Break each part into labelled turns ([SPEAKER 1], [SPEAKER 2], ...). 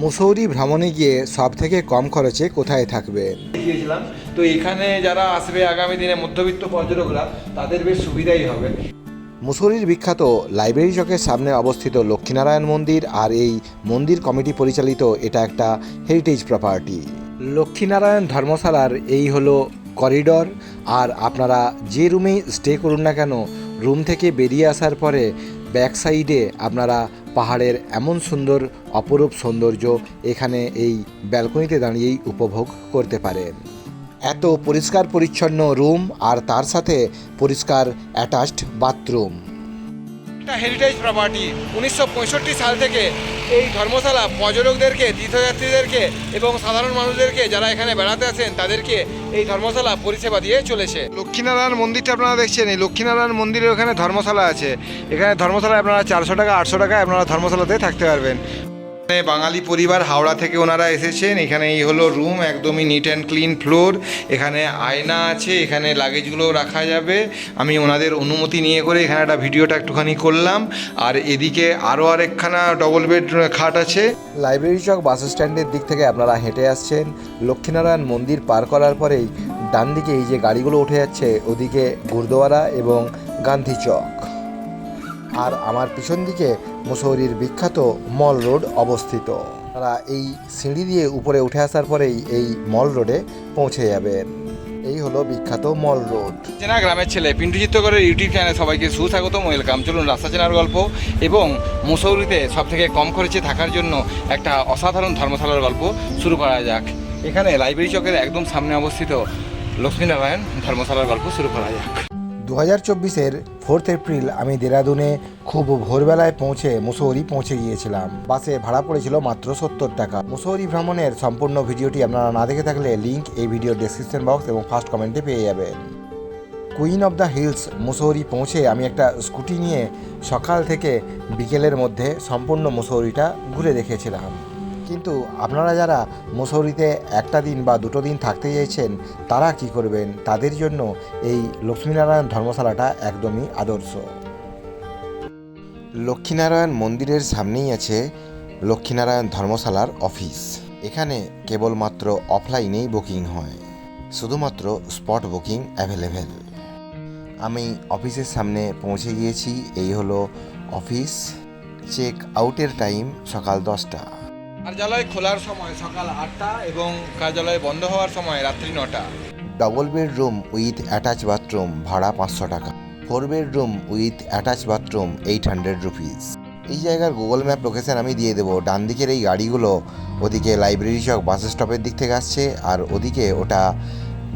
[SPEAKER 1] মুসৌরি ভ্রমণে গিয়ে সব থেকে কম খরচে কোথায় থাকবে?
[SPEAKER 2] গিয়েছিলাম। তো এখানে যারা আসবে আগামী দিনে মধ্যবিত্ত পর্যটকরা তাদের বেশ সুবিধাই হবে।
[SPEAKER 1] মুসৌরির বিখ্যাত লাইব্রেরি চকের সামনে অবস্থিত লক্ষ্মীনারায়ণ মন্দির আর এই মন্দির কমিটি পরিচালিত এটা একটা হেরিটেজ প্রপার্টি লক্ষ্মীনারায়ণ ধর্মশালার এই হলো করিডর আর আপনারা যে রুমেই স্টে করুন না কেন রুম থেকে বেরিয়ে আসার পরে ব্যাক সাইডে আপনারা পাহাড়ের এমন সুন্দর, অপরূপ সৌন্দর্য এখানে এই ব্যালকনিতে দাঁড়িয়েই উপভোগ করতে পারেন এত পরিষ্কার পরিচ্ছন্ন রুম আর তার সাথে পরিষ্কার অ্যাটাচড বাথরুম
[SPEAKER 2] একটা হেরিটেজ প্রপার্টি উনিশশো পঁয়ষট্টি সাল থেকে এই ধর্মশালা পর্যটকদেরকে তীর্থযাত্রীদেরকে এবং সাধারণ মানুষদেরকে যারা এখানে বেড়াতে আসেন, তাদেরকে এই ধর্মশালা পরিষেবা দিয়ে চলেছে। লক্ষ্মীনারায়ণ মন্দিরটা আপনারা দেখছেন, এই লক্ষ্মীনারায়ণ মন্দিরের ওখানে ধর্মশালা আছে। এখানে ধর্মশালায় আপনারা চারশো টাকা, আটশো টাকায় আপনারা ধর্মশালাতে থাকতে পারবেন। বাঙালি পরিবার হাওড়া থেকে ওনারা এসেছেন। এখানে এই হলো রুম একদমই নিট অ্যান্ড ক্লিন ফ্লোর এখানে আয়না আছে, এখানে লাগেজগুলো রাখা যাবে। আমি ওনাদের অনুমতি নিয়ে করে এখানে একটা ভিডিওটা একটুখানি করলাম। আর এদিকে আরও আরেকখানা ডবল বেড খাট আছে।
[SPEAKER 1] লাইব্রেরি চক বাস স্ট্যান্ডের দিক থেকে আপনারা হেঁটে আসছেন। লক্ষ্মীনারায়ণ মন্দির পার করার পরেই ডান দিকে এই যে গাড়িগুলো উঠে যাচ্ছে, ওদিকে গুরদোয়ারা এবং গান্ধী চক। আর আমার পিছন দিকে মুসৌরির বিখ্যাত মল রোড অবস্থিত। তারা এই সিঁড়ি দিয়ে উপরে উঠে আসার পরেই এই মল রোডে পৌঁছে যাবেন। এই হলো বিখ্যাত মল রোড।
[SPEAKER 2] চেনা গ্রামের ছেলে পিন্টু চিত্রকরের ইউটিউব চ্যানেলে সবাইকে সুস্বাগতম, ওয়েলকাম। চলুন রাস্তা চেনার গল্প এবং মুসৌরিতে সব থেকে কম খরচে থাকার জন্য একটা অসাধারণ ধর্মশালার গল্প শুরু করা যাক। এখানে লাইব্রেরি চকের একদম সামনে অবস্থিত লক্ষ্মীনারায়ণ ধর্মশালার গল্প শুরু করা যাক।
[SPEAKER 1] দু হাজার চব্বিশের ফোর্থ এপ্রিল আমি দেরাদুনে খুব ভোরবেলায় পৌঁছে মুসৌরি পৌঁছে গিয়েছিলাম। বাসে ভাড়া পড়েছিল মাত্র সত্তর টাকা। মুসৌরি ভ্রমণের সম্পূর্ণ ভিডিওটি আপনারা না দেখে থাকলে লিঙ্ক এই ভিডিও ডেসক্রিপশন বক্স এবং ফার্স্ট কমেন্টে পেয়ে যাবেন। Queen of the hills Mussoorie পৌঁছে আমি একটা স্কুটি নিয়ে সকাল থেকে বিকেলের মধ্যে সম্পূর্ণ মুসৌরিটা ঘুরে দেখেছিলাম। কিন্তু আপনারা যারা মুসৌরিতে একটা দিন বা দুটো দিন থাকতে চাইছেন, তারা কি করবেন? তাদের জন্য এই লক্ষ্মীনারায়ণ ধর্মশালাটা একদমই আদর্শ। লক্ষ্মীনারায়ণ মন্দিরের সামনেই আছে লক্ষ্মীনারায়ণ ধর্মশালার অফিস। এখানে কেবলমাত্র অফলাইনেই বুকিং হয়, শুধুমাত্র স্পট বুকিং অ্যাভেলেবেল। আমি অফিসের সামনে পৌঁছে গিয়েছি, এই হলো অফিস। চেক আউটের টাইম সকাল দশটা।
[SPEAKER 2] কার্যালয় খোলার সময় সকাল আটটা এবং কার্যালয় বন্ধ হওয়ার সময় রাত্রি নটা।
[SPEAKER 1] Double bedroom with attach bathroom ভাড়া পাঁচশো টাকা। Four bedroom with attach bathroom eight hundred rupees এই জায়গার গুগল ম্যাপ লোকেশান আমি দিয়ে দেবো। ডান দিকের এই গাড়িগুলো ওদিকে লাইব্রেরি চক বাস স্টপের দিক থেকে আসছে আর ওদিকে ওটা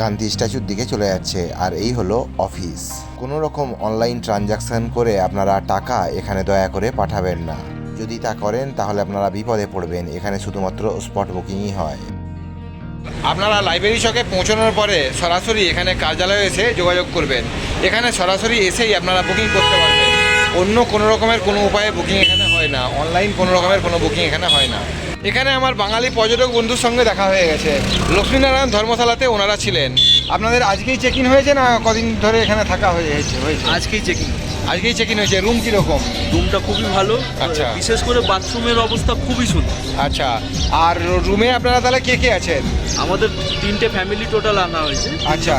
[SPEAKER 1] গান্ধী স্ট্যাচুর দিকে চলে যাচ্ছে। আর এই হলো অফিস কোনো রকম অনলাইন ট্রানজাকশন করে আপনারা টাকা এখানে দয়া করে পাঠাবেন না। যদি তা করেন তাহলে আপনারা বিপদে পড়বেন। এখানে শুধুমাত্র স্পট বুকিংই হয়।
[SPEAKER 2] আপনারা লাইব্রেরি চকে পৌঁছানোর পরে সরাসরি এখানে কার্যালয়ে এসে যোগাযোগ করবেন। এখানে সরাসরি এসেই আপনারা বুকিং করতে পারবেন। অন্য কোনো রকমের কোনো উপায়ে বুকিং এখানে হয় না। অনলাইন কোনো রকমের কোনো বুকিং এখানে হয় না। এখানে আমার বাঙালি পর্যটক বন্ধুর সঙ্গে দেখা হয়ে গেছে। লক্ষ্মীনারায়ণ ধর্মশালাতে ওনারা ছিলেন। আপনাদের আজকেই চেক ইন হয়েছে না কদিন ধরে এখানে থাকা হয়ে হয়েছে হয়েছে?
[SPEAKER 3] আজকেই চেকিং
[SPEAKER 2] আজকেই চেক ইন হয়েছে রুম কীরকম?
[SPEAKER 3] রুমটা খুবই ভালো।
[SPEAKER 2] আচ্ছা।
[SPEAKER 3] বিশেষ করে বাথরুমের অবস্থা খুবই সুন্দর।
[SPEAKER 2] আচ্ছা আর রুমে আপনারা তাহলে কে কে আছেন?
[SPEAKER 3] আমাদের তিনটে ফ্যামিলি টোটাল আনা হয়েছে।
[SPEAKER 2] আচ্ছা।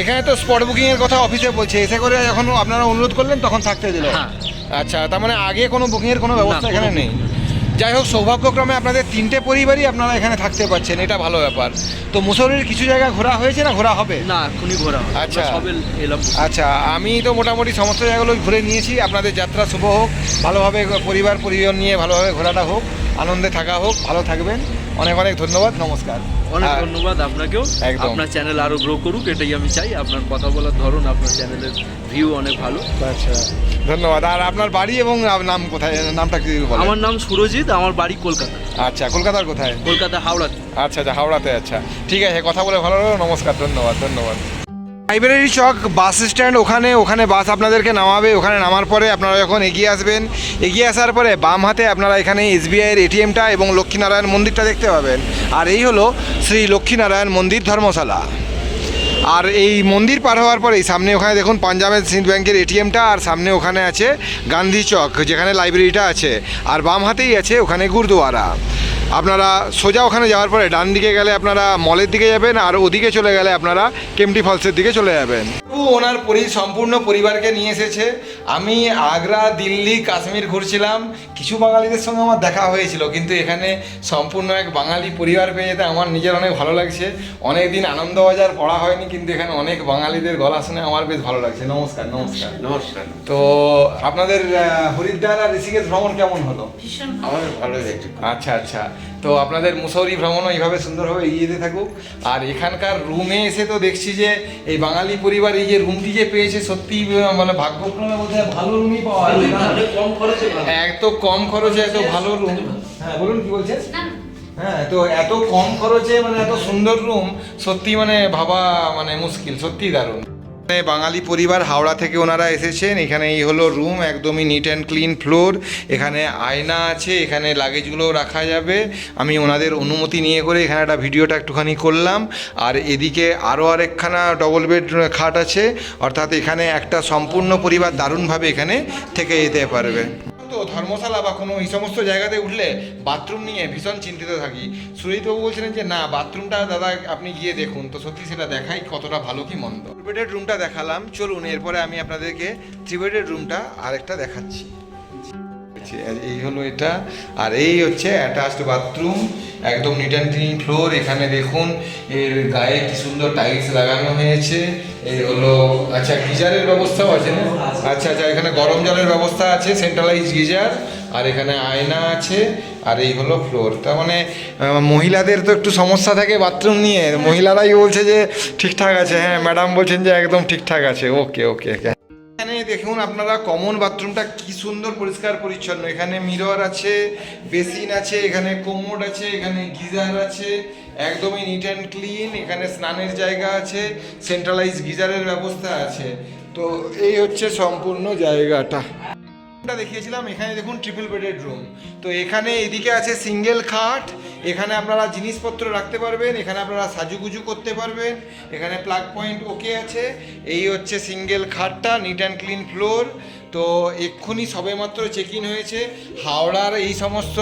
[SPEAKER 2] এখানে তো স্পট বুকিং এর কথা অফিসে বলছে এসে করে যখন আপনারা অনুরোধ করলেন তখন থাকতে দিল।
[SPEAKER 3] হ্যাঁ।
[SPEAKER 2] আচ্ছা তার মানে আগে কোনো বুকিং এর কোনো ব্যবস্থা এখানে নেই। যাই হোক সৌভাগ্যক্রমে আপনাদের তিনটে পরিবারই আপনারা এখানে থাকতে পারছেন এটা ভালো ব্যাপার। তো মুসৌরির কিছু জায়গা ঘোরা হয়েছে না ঘোরা হবে?
[SPEAKER 3] না এখনই ঘোরা
[SPEAKER 2] আচ্ছা।
[SPEAKER 3] সবে এলাম।
[SPEAKER 2] আচ্ছা আমি তো মোটামুটি সমস্ত জায়গাগুলো ঘুরে নিয়েছি আপনাদের যাত্রা শুভ হোক ভালোভাবে পরিবার পরিজন নিয়ে ভালোভাবে ঘোরাটা হোক আনন্দে থাকা হোক ভালো থাকবেন। অনেক অনেক ধন্যবাদ নমস্কার।
[SPEAKER 3] অনেক ধন্যবাদ আপনাকেও। আপনার চ্যানেল আরও গ্রো করুক এটাই আমি চাই। আপনার কথা বলার ধরন আপনার চ্যানেলের ভিউ অনেক ভালো।
[SPEAKER 2] আচ্ছা ধন্যবাদ। আর আপনার বাড়ি এবং নাম কোথায়? নামটা কি
[SPEAKER 3] আমার নাম সুরজিৎ আমার বাড়ি কলকাতা।
[SPEAKER 2] আচ্ছা কলকাতার কোথায়?
[SPEAKER 3] কলকাতা হাওড়াতে।
[SPEAKER 2] আচ্ছা আচ্ছা হাওড়াতে আচ্ছা। ঠিক আছে কথা বলে ভালো লাগল নমস্কার ধন্যবাদ ধন্যবাদ। লাইব্রেরি চক বাস স্ট্যান্ড ওখানে ওখানে বাস আপনাদেরকে নামাবে। ওখানে নামার পরে আপনারা যখন এগিয়ে আসবেন, এগিয়ে আসার পরে বাম হাতে আপনারা এখানে এসবিআইয়ের এটিএমটা এবং লক্ষ্মীনারায়ণ মন্দিরটা দেখতে পাবেন। আর এই হলো শ্রী লক্ষ্মীনারায়ণ মন্দির ধর্মশালা। আর এই মন্দির পার হওয়ার পরেই সামনে ওখানে দেখুন পাঞ্জাবের সিন্ধ ব্যাংকের এটিএমটা, আর সামনে ওখানে আছে গান্ধী চক, যেখানে লাইব্রেরিটা আছে। আর বাম হাতেই আছে ওখানে গুরুদুয়ারা। আপনারা সোজা ওখানে যাওয়ার পরে ডান দিকে গেলে আপনারা মলের দিকে যাবেন আর ওদিকে চলে গেলে আপনারা কেমটি ফলসের দিকে চলে যাবেন। ওনার পরি সম্পূর্ণ পরিবারকে নিয়ে এসেছে। আমি আগ্রা দিল্লি কাশ্মীর ঘুরছিলাম। কিছু বাঙালিদের সঙ্গে আমার দেখা হয়েছিল কিন্তু এখানে সম্পূর্ণ এক বাঙালি পরিবার পেয়ে যেতে আমার নিজের অনেক ভালো লাগছে। অনেক দিন আনন্দবাজার পড়া হয়নি কিন্তু এখানে অনেক বাঙালিদের গলা শুনে আমার বেশ ভালো লাগছে। নমস্কার নমস্কার।
[SPEAKER 4] নমস্কার।
[SPEAKER 2] তো আপনাদের হরিদ্বার আর ঋষিকেশ ভ্রমণ কেমন হলো?
[SPEAKER 4] আমার ভালো লেগেছে।
[SPEAKER 2] আচ্ছা আচ্ছা। তো আপনাদের মুসৌরি ভ্রমণও এইভাবে সুন্দরভাবে এগিয়ে যেতে থাকুক। আর এখানকার রুমে এসে তো দেখছি যে এই বাঙালি পরিবার এই যে রুমটি যে পেয়েছে সত্যি মানে ভাগ্যক্রমে বোধ হয় ভালো রুমই পাওয়া যায়।
[SPEAKER 4] কম খরচে
[SPEAKER 2] এত কম খরচে এত ভালো রুম হ্যাঁ বলুন কি বলছেন? হ্যাঁ তো এত কম খরচে মানে এত সুন্দর রুম সত্যি মানে ভাবা মানে মুশকিল সত্যি দারুণ। বাঙালি পরিবার হাওড়া থেকে ওনারা এসেছেন। এখানে এই হলো রুম একদমই নিট অ্যান্ড ক্লিন ফ্লোর এখানে আয়না আছে, এখানে লাগেজগুলো রাখা যাবে। আমি ওনাদের অনুমতি নিয়ে করে এখানে একটা ভিডিওটা একটুখানি করলাম। আর এদিকে আরও আরেকখানা ডবল বেড খাট আছে। অর্থাৎ এখানে একটা সম্পূর্ণ পরিবার দারুণভাবে এখানে থেকে যেতে পারবে। ধর্মশালা বা কোনো এই সমস্ত জায়গাতে উঠলে বাথরুম নিয়ে ভীষণ চিন্তিত থাকি। সুরজিৎবাবু বলছিলেন যে, না, বাথরুমটা দাদা আপনি গিয়ে দেখুন। তো সত্যি সেটা দেখাই কতটা ভালো কি মন্দ। বেডের রুমটা দেখালাম। চলুন, এরপরে আমি আপনাদেরকে থ্রি রুমটা আরেকটা দেখাচ্ছি। আচ্ছা, এই হলো এটা। আর এই হচ্ছে অ্যাটাচড বাথরুম একদম নিট অ্যান্ড ক্লিন ফ্লোর এখানে দেখুন এর গায়ে কি সুন্দর টাইলস লাগানো হয়েছে। এই হলো আচ্ছা গিজারের ব্যবস্থাও আছে না? আচ্ছা আচ্ছা এখানে গরম জলের ব্যবস্থা আছে সেন্ট্রালাইজ গিজার। আর এখানে আয়না আছে। আর এই হলো ফ্লোর তার মানে মহিলাদের তো একটু সমস্যা থাকে বাথরুম নিয়ে। মহিলারাই বলছে যে ঠিকঠাক আছে। হ্যাঁ ম্যাডাম বলছেন যে একদম ঠিকঠাক আছে। ওকে ওকে দেখুন আপনারা কমন বাথরুমটা কি সুন্দর, পরিষ্কার, পরিচ্ছন্ন। এখানে মিরর আছে বেসিন আছে, এখানে কোমোড আছে, এখানে গিজার আছে, একদমই নিট অ্যান্ড ক্লিন এখানে স্নানের জায়গা আছে সেন্ট্রালাইজ গিজারের ব্যবস্থা আছে। তো এই হচ্ছে সম্পূর্ণ জায়গাটা। দেখিয়েছিলাম, এখানে দেখুন ট্রিপল বেডেড রুম তো এখানে এদিকে আছে সিঙ্গেল খাট এখানে আপনারা জিনিসপত্র রাখতে পারবেন, এখানে আপনারা সাজুগুজু করতে পারবেন, এখানে প্লাগ পয়েন্ট ওকে আছে। এই হচ্ছে সিঙ্গেল খাটটা নিট অ্যান্ড ক্লিন ফ্লোর তো এক্ষুনি সবেমাত্র চেক ইন হয়েছে। হাওড়ার এই সমস্ত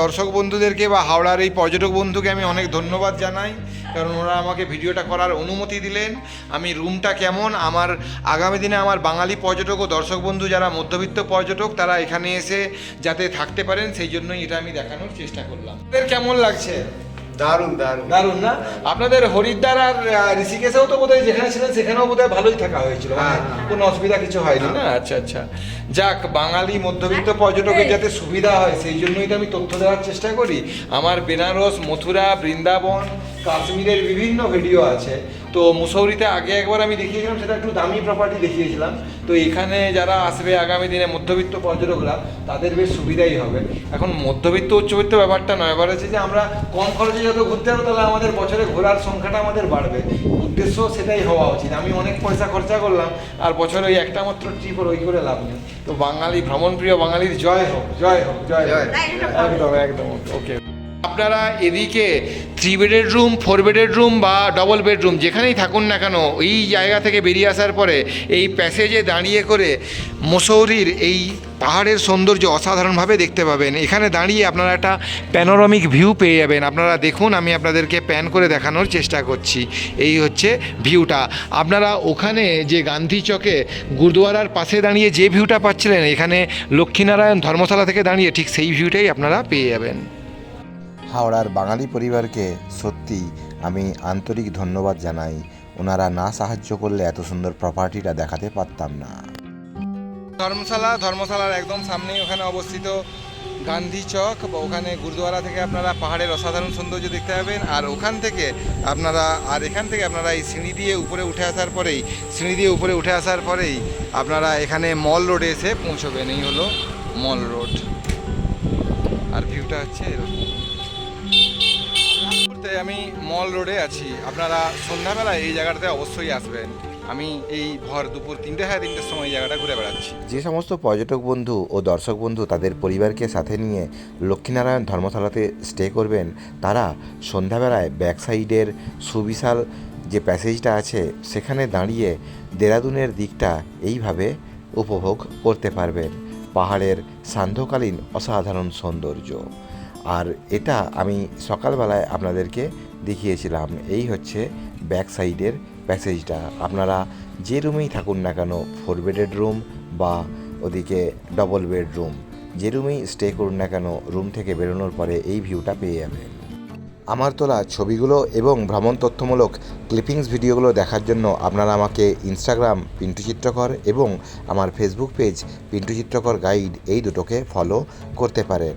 [SPEAKER 2] দর্শক বন্ধুদেরকে বা হাওড়ার এই পর্যটক বন্ধুকে আমি অনেক ধন্যবাদ জানাই। কারণ ওরা আমাকে ভিডিওটা করার অনুমতি দিলেন। আমি রুমটা কেমন? আমার আগামী দিনে আমার বাঙালি পর্যটক ও দর্শক বন্ধু যারা মধ্যবিত্ত পর্যটক তারা এখানে এসে যাতে থাকতে পারেন সেই জন্যই এটা আমি দেখানোর চেষ্টা করলাম। আপনাদের কেমন লাগছে?
[SPEAKER 4] দারুণ দারুণ।
[SPEAKER 2] দারুণ না? আপনাদের হরিদ্বার আর ঋষিকেশেও তো বোধহয় যেখানে ছিলেন সেখানেও বোধহয় ভালোই থাকা হয়েছিল। মানে
[SPEAKER 4] হ্যাঁ।
[SPEAKER 2] কোনো অসুবিধা কিছু হয়নি না? আচ্ছা আচ্ছা। যাক বাঙালি মধ্যবিত্ত পর্যটকের যাতে সুবিধা হয় সেই জন্যই তো আমি তথ্য দেওয়ার চেষ্টা করি। আমার বেনারস মথুরা বৃন্দাবন কাশ্মীরের বিভিন্ন ভিডিও আছে। তো মুসৌরিতে আগে একবার আমি দেখিয়েছিলাম সেটা একটু দামি প্রপার্টি দেখিয়েছিলাম। তো এখানে যারা আসবে আগামী দিনে মধ্যবিত্ত পর্যটকরা তাদের বেশ সুবিধাই হবে। এখন মধ্যবিত্ত উচ্চবিত্ত ব্যাপারটা নয় এবার হচ্ছে যে আমরা কম খরচে যত ঘুরতে পারব তাহলে আমাদের বছরে ঘোরার সংখ্যাটা আমাদের বাড়বে। উদ্দেশ্য সেটাই হওয়া উচিত। আমি অনেক পয়সা খরচা করলাম আর বছরে ওই একটা মাত্র ট্রিপ ওই করে লাভ নেই। তো বাঙালি ভ্রমণ প্রিয় বাঙালির জয় হোক জয় হোক জয় হোক। একদম একদম ওকে। আপনারা এদিকে থ্রি বেডের রুম ফোর বেডের রুম বা ডবল বেডরুম যেখানেই থাকুন না কেন, এই জায়গা থেকে বেরিয়ে আসার পরে এই প্যাসেজে দাঁড়িয়ে করে মুসৌরির এই পাহাড়ের সৌন্দর্য অসাধারণভাবে দেখতে পাবেন। এখানে দাঁড়িয়ে আপনারা একটা প্যানোরামিক ভিউ পেয়ে যাবেন। আপনারা দেখুন, আমি আপনাদেরকে প্যান করে দেখানোর চেষ্টা করছি। এই হচ্ছে ভিউটা আপনারা ওখানে যে গান্ধী চকে গুরুদুয়ারার পাশে দাঁড়িয়ে যে ভিউটা পাচ্ছিলেন, এখানে লক্ষ্মীনারায়ণ ধর্মশালা থেকে দাঁড়িয়ে ঠিক সেই ভিউটাই আপনারা পেয়ে যাবেন।
[SPEAKER 1] হাওড়ার বাঙালি পরিবারকে সত্যি আমি আন্তরিক ধন্যবাদ জানাই। ওনারা না সাহায্য করলে এত সুন্দর প্রপার্টিটা দেখাতে পারতাম না।
[SPEAKER 2] ধর্মশালা, ধর্মশালার একদম সামনেই ওখানে অবস্থিত গান্ধী চক। বা ওখানে গুরুদুয়ারা থেকে আপনারা পাহাড়ের অসাধারণ সৌন্দর্য দেখতে পাবেন। আর ওখান থেকে আপনারা, আর এখান থেকে আপনারা এই সিঁড়ি দিয়ে উপরে উঠে আসার পরেই, সিঁড়ি দিয়ে উপরে উঠে আসার পরেই আপনারা এখানে মল রোডে এসে পৌঁছবেন। এই হলো মল রোড। আর ভিউটা হচ্ছে এরকম। মুহূর্তে আমি মল রোডে আছি। আপনারা সন্ধ্যাবেলায় এই জায়গাটাতে অবশ্যই আসবেন। আমি এই ভর দুপুর তিনটে সাড়ে তিনটের সময় এই জায়গাটা ঘুরে বেড়াচ্ছি।
[SPEAKER 1] যে সমস্ত পর্যটক বন্ধু ও দর্শক বন্ধু তাদের পরিবারকে সাথে নিয়ে লক্ষ্মীনারায়ণ ধর্মশালাতে স্টে করবেন, তারা সন্ধ্যাবেলায় ব্যাক সাইডের সুবিশাল যে প্যাসেজটা আছে, সেখানে দাঁড়িয়ে দেরাদুনের দিকটা এইভাবে উপভোগ করতে পারবেন। পাহাড়ের সান্ধ্যকালীন অসাধারণ সৌন্দর্য।
[SPEAKER 2] আর এটা আমি সকালবেলায় আপনাদেরকে দেখিয়েছিলাম। এই হচ্ছে ব্যাক সাইডের প্যাসেজটা। আপনারা যে রুমেই থাকুন না কেন, ফোর বেডেড রুম বা ওদিকে ডবল বেডরুম যে রুমেই স্টে করুন না কেন, রুম থেকে বেরোনোর পরে এই ভিউটা পেয়ে যাবেন। আমার তোলা ছবিগুলো এবং ভ্রমণ তথ্যমূলক ক্লিপিংস ভিডিওগুলো দেখার জন্য আপনারা আমাকে ইনস্টাগ্রাম পিন্টু চিত্রকর এবং আমার ফেসবুক পেজ পিন্টু চিত্রকর গাইড এই দুটোকে ফলো করতে পারেন।